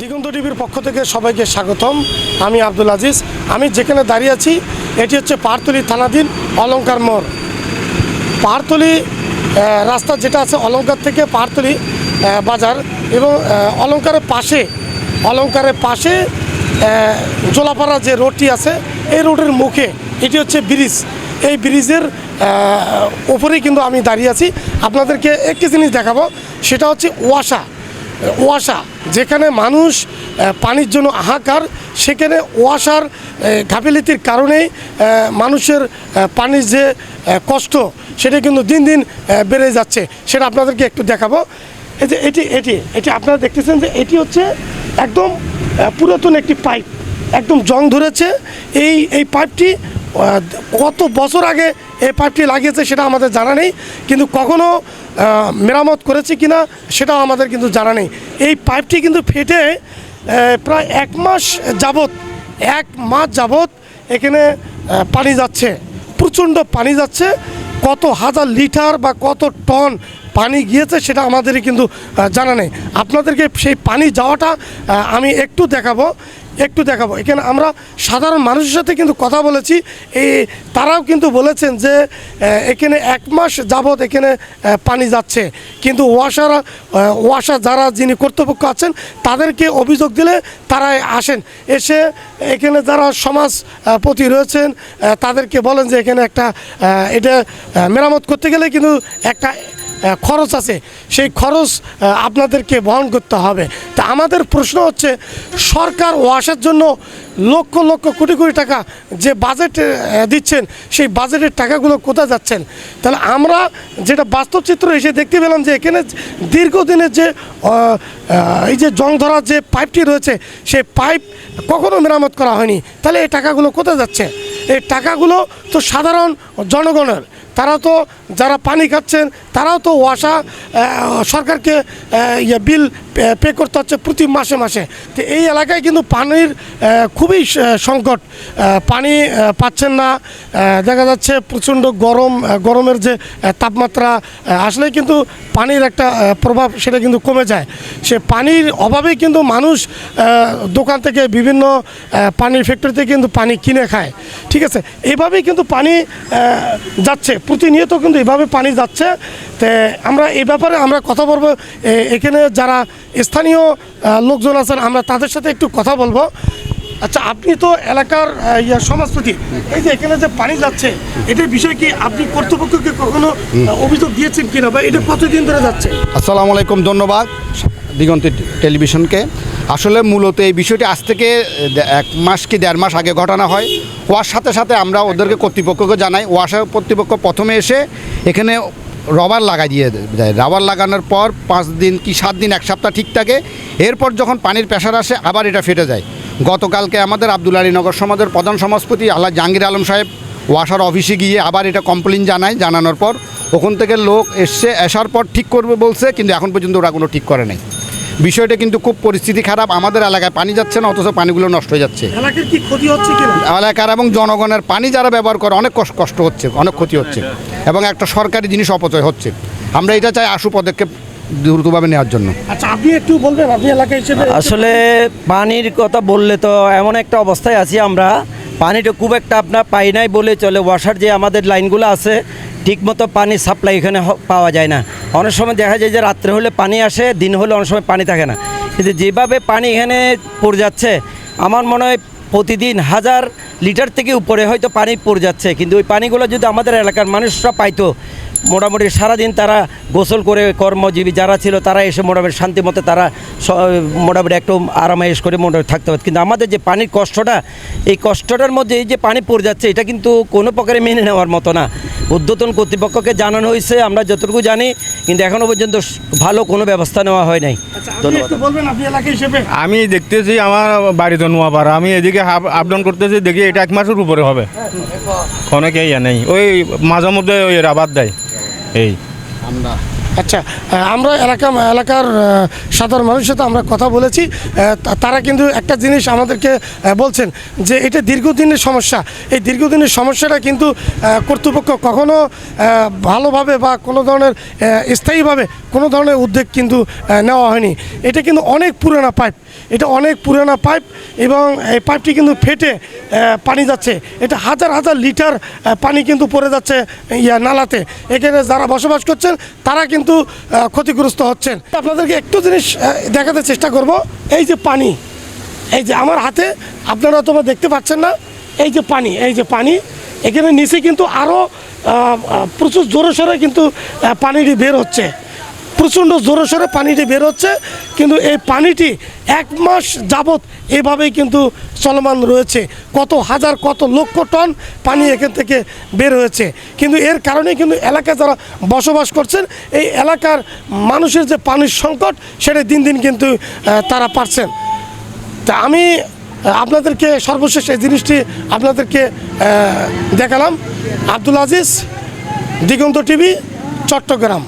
দিগন্ত টিভির পক্ষ থেকে সবাইকে স্বাগতম। আমি আব্দুল আজিজ। আমি যেখানে দাঁড়িয়ে আছি এটি হচ্ছে পাহাড়তলি থানাধীন অলঙ্কার মোড়। পাহাড়তলি রাস্তা যেটা আছে অলঙ্কার থেকে আহ, বাজার এবং অলঙ্কারের পাশে অলঙ্কারের পাশে জোলাপাড়া যে রোডটি আছে এই রোডের মুখে এটি হচ্ছে ব্রিজ। এই ব্রিজের ওপরেই কিন্তু আমি দাঁড়িয়ে আছি। আপনাদেরকে একটি জিনিস দেখাবো সেটা হচ্ছে ওয়াসা। ওয়াসা, যেখানে মানুষ পানির জন্য হাহাকার, সেখানে ওয়াসার গাফিলতির কারণেই মানুষের পানির যে কষ্ট, সেটা কিন্তু দিন দিন বেড়ে যাচ্ছে। সেটা আপনাদেরকে একটু দেখাবো। এই যে এটি এটি এটি আপনারা দেখতেছেন যে এটি হচ্ছে একদম পুরাতন একটি পাইপ। একদম জং ধরেছে। এই এই পাইপটি কত বছর আগে এই পাইপটি লাগিয়েছে সেটা আমাদের জানা নেই কিন্তু কখনো আহ, মেরামত করেছে কিনা সেটাও আমাদের কিন্তু জানা নেই। এই পাইপটি কিন্তু ফেটে প্রায় এক মাস যাবত এক মাস যাবত এখানে পানি যাচ্ছে প্রচণ্ড পানি যাচ্ছে কত হাজার লিটার বা কত টন পানি গিয়েছে সেটা আমাদেরই কিন্তু জানা নেই। আপনাদেরকে সেই পানি যাওয়াটা আমি একটু দেখাবো। একটু দেখাবো। এখানে আমরা সাধারণ মানুষের সাথে কিন্তু কথা বলেছি। এই তারাও কিন্তু বলেছেন যে এখানে এক মাস যাবৎ এখানে পানি যাচ্ছে। কিন্তু ওয়াসার ওয়াসা যারা যিনি কর্তৃপক্ষ আছেন, তাদেরকে অভিযোগ দিলে তারাই আসেন। এসে এখানে যারা সমাজ প্রতি রয়েছেন তাদেরকে বলেন যে, এখানে একটা এটা মেরামত করতে গেলে কিন্তু একটা খরচ আছে, সেই খরচ আপনাদেরকে বহন করতে হবে। তা আমাদের প্রশ্ন হচ্ছে, সরকার ওয়াশের জন্য লক্ষ লক্ষ কোটি কোটি টাকা যে বাজেট দিচ্ছেন, সেই বাজেটের টাকাগুলো কোথায় যাচ্ছেন? তাহলে আমরা যেটা বাস্তব চিত্র এসে দেখতে পেলাম যে এখানে দীর্ঘদিনের যে এই যে জং ধরার যে পাইপটি রয়েছে, সেই পাইপ কখনো মেরামত করা হয়নি। তাহলে এই টাকাগুলো কোথায় যাচ্ছে? এই টাকাগুলো তো সাধারণ জনগণের। তারা তো যারা পানি খাচ্ছেন তারাও তো ওয়াসা সরকারকে ইয়ে বিল পে করতে হচ্ছে প্রতি মাসে মাসে। তো এই এলাকায় কিন্তু পানির খুবই সংকট। পানি পাচ্ছেন না। দেখা যাচ্ছে প্রচণ্ড গরম গরমের যে তাপমাত্রা আসলে কিন্তু পানির একটা প্রভাব সেটা কিন্তু কমে যায়। সে পানির অভাবেই কিন্তু মানুষ দোকান থেকে বিভিন্ন পানির ফ্যাক্টরিতে কিন্তু পানি কিনে খায়। ঠিক আছে? এইভাবেই কিন্তু পানি যাচ্ছে। প্রতিনিয়ত কিন্তু এভাবে পানি যাচ্ছে। তে আমরা এই ব্যাপারে আমরা কথা বলব। এখানে যারা স্থানীয় লোকজন আছেন, আমরা তাদের সাথে একটু কথা বলব। আচ্ছা আপনি তো এলাকার ইয়া সমাজপতি। এই যে এখানে যে পানি যাচ্ছে, এটার বিষয় কি আপনি কর্তৃপক্ষকে কখনো অভিযোগ দিয়েছেন কিনা বা এটা কতদিন ধরে যাচ্ছে? আসসালামু আলাইকুম, ধন্যবাদ দিগন্ত টেলিভিশনকে। আসলে মূলত এই বিষয়টি আজ থেকে এক মাস কি দেড় মাস আগে ঘটনা হয়। হওয়ার সাথে সাথে আমরা ওদেরকে কর্তৃপক্ষকে জানাই। ওয়াসার কর্তৃপক্ষ প্রথমে এসে এখানে রবার লাগাই দিয়ে দেয়। রাবার লাগানোর পর পাঁচ দিন কি সাত দিন, এক সপ্তাহ ঠিক থাকে। এরপর যখন পানির প্রেশার আসে, আবার এটা ফেটে যায়। গতকালকে আমাদের আব্দুল আলী নগর সমাজের প্রধান সমাজপতি আল্লাহ জাহাঙ্গীর আলম সাহেব ওয়াসার অফিসে গিয়ে আবার এটা কমপ্লেন জানায়, জানানোর পর ওখান থেকে লোক এসছে আসার পর ঠিক করবে বলছে, কিন্তু এখন পর্যন্ত ওরা কোনো ঠিক করে নাই। বিষয়টা কিন্তু খুব পরিস্থিতি খারাপ। আমাদের এলাকায় পানি যাচ্ছে না অথচ পানিগুলো নষ্ট হয়ে যাচ্ছে। এলাকার কি ক্ষতি হচ্ছে এলাকার এবং জনগণের পানি যারা ব্যবহার করে অনেক কষ্ট কষ্ট হচ্ছে অনেক ক্ষতি হচ্ছে এবং একটা সরকারি জিনিস অপচয় হচ্ছে। আমরা এটা চাই আশু পদক্ষেপ দ্রুতভাবে নেওয়ার জন্য। আচ্ছা আপনি একটু বলবেন আপনি এলাকা হিসেবে আসলে পানির কথা বললে তো এমন একটা অবস্থায় আছি আমরা। পানিটা খুব একটা আপনার পাই নাই বলে চলে। ওয়াসার যে আমাদের লাইনগুলো আছে ঠিকমতো পানি সাপ্লাই এখানে পাওয়া যায় না। অনেক সময় দেখা যায় যে রাত্রে হলে পানি আসে, দিন হলে অনেক সময় পানি থাকে না। কিন্তু যেভাবে পানি এখানে পড়ে যাচ্ছে, আমার মনে হয় প্রতিদিন হাজার লিটার থেকে উপরে হয়তো পানি পড়ে যাচ্ছে। কিন্তু ওই পানিগুলো যদি আমাদের এলাকার মানুষরা পাইতো মোটামুটি সারাদিন তারা গোসল করে কর্মজীবী যারা ছিল তারা এসে মোটামুটি শান্তি মতো তারা মোটামুটি একটু আরামায়েশ করে মোটামুটি থাকতে পারে কিন্তু আমাদের যে পানির কষ্টটা এই কষ্টটার মধ্যে এই যে পানি পড়ে যাচ্ছে এটা কিন্তু কোনো প্রকারে মেনে নেওয়ার মতো না। উদ্যতন কর্তৃপক্ষকে জানানো হয়েছে আমরা যতটুকু জানি কিন্তু এখনও পর্যন্ত ভালো কোনো ব্যবস্থা নেওয়া হয় নাই। আচ্ছা আপনি একটু বলবেন আপনি এলাকা হিসেবে? আমি দেখতেছি আমার বাড়ি তো নোয়াপাড়া আমি এদিকে আপ ডাউন করতেছি দেখি এটা এক মাসের উপরে হবে। অনেকেই ইয়ে নেই। ওই মাঝে মধ্যে ওই রাবার দেয়। এই। আচ্ছা আমরা এলাকা, এলাকার সাধারণ মানুষের সাথে আমরা কথা বলেছি। তারা কিন্তু একটা জিনিস আমাদেরকে বলছেন যে এটা দীর্ঘদিনের সমস্যা। এই দীর্ঘদিনের সমস্যাটা কিন্তু কর্তৃপক্ষ কখনো ভালোভাবে বা কোনো ধরনের স্থায়ীভাবে কোনো ধরনের উদ্যোগ কিন্তু নেওয়া হয়নি। এটা কিন্তু অনেক পুরোনো পাইপ। এটা অনেক পুরানো পাইপ এবং এই পাইপটি কিন্তু ফেটে পানি যাচ্ছে। এটা হাজার হাজার লিটার পানি কিন্তু পড়ে যাচ্ছে, ইয়া, নালাতে। এখানে যারা বসবাস করছেন, তারা কিন্তু আহ, ক্ষতিগ্রস্ত হচ্ছেন। আপনাদেরকে একটু জিনিস দেখাতে চেষ্টা করব। এই যে পানি এই যে আমার হাতে আপনারা তো দেখতে পাচ্ছেন না এই যে পানি এই যে পানি এখানে নিচে কিন্তু আরও প্রচুর জোরে সোরে কিন্তু পানিটি বের হচ্ছে। প্রচণ্ড জোরে সোরে পানিটি বের হচ্ছে, কিন্তু এই পানিটি এক মাস যাবৎ এভাবেই কিন্তু চলমান রয়েছে। কত হাজার, কত লক্ষ টন পানি এখান থেকে বের হয়েছে। কিন্তু এর কারণে কিন্তু এলাকায় যারা বসবাস করছেন, এই এলাকার মানুষের যে পানির সংকট, সেটা দিন দিন কিন্তু তারা পারছেন। তা আমি আপনাদেরকে সর্বশেষ এই জিনিসটি আপনাদেরকে দেখালাম। আব্দুল আজিজ, দিগন্ত টিভি, চট্টগ্রাম।